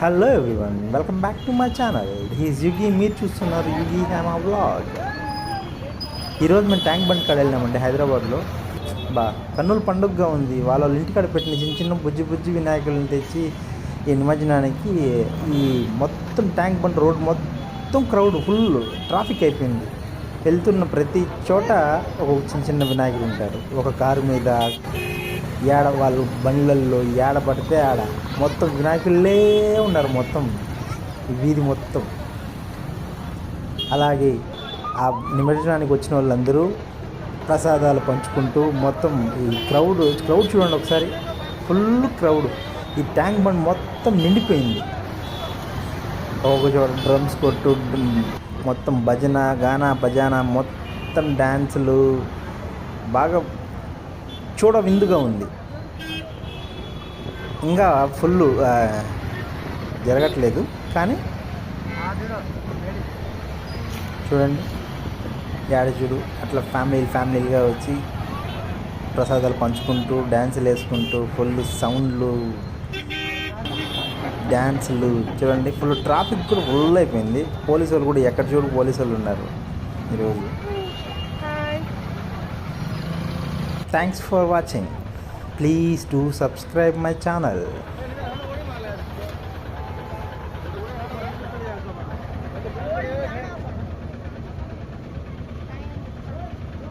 Hello everyone welcome back to my channel he's Yugi మీరు చూస్తున్నారు యుగి హ్యామా blog ఈరోజు మేము ట్యాంక్ బండ్ కాడ వెళ్ళినామండి హైదరాబాద్లో. బా కన్నుల పండుగగా ఉంది. వాళ్ళ వాళ్ళ ఇంటికాడ పెట్టిన చిన్న చిన్న బుజ్జి బుజ్జి వినాయకులను తెచ్చి ఈ నిమజ్జనానికి ఈ మొత్తం ట్యాంక్ బండ్ రోడ్ మొత్తం క్రౌడ్ ఫుల్ ట్రాఫిక్ అయిపోయింది. వెళ్తున్న ప్రతి చోట ఒక చిన్న చిన్న వినాయకులు ఉంటారు. ఒక కారు మీద ఏడ వాళ్ళు బండ్లల్లో ఏడ పడితే ఆడ మొత్తం వినాయకులే ఉన్నారు మొత్తం. ఈ వీధి మొత్తం. అలాగే ఆ నిమజ్జనానికి వచ్చిన వాళ్ళందరూ ప్రసాదాలు పంచుకుంటూ మొత్తం ఈ క్రౌడ్ క్రౌడ్ చూడండి ఒకసారి. Full crowd. ఈ ట్యాంక్ బండ్ మొత్తం నిండిపోయింది. ఒక చోట డ్రమ్స్ కొట్టు మొత్తం భజన గానా భజన మొత్తం డ్యాన్సులు బాగా చూడ విందుగా ఉంది. ఇంకా ఫుల్ జరగట్లేదు. కానీ చూడండి. యాడ చూడు అట్లా ఫ్యామిలీ ఫ్యామిలీగా వచ్చి ప్రసాదాలు పంచుకుంటూ డ్యాన్సులు వేసుకుంటూ ఫుల్ సౌండ్లు డ్యాన్సులు చూడండి. ఫుల్ ట్రాఫిక్ కూడా ఫుల్ అయిపోయింది. పోలీసు వాళ్ళు కూడా ఎక్కడ చూడు పోలీసు వాళ్ళు ఉన్నారు ఈరోజు. Thanks for watching. Please do subscribe my channel.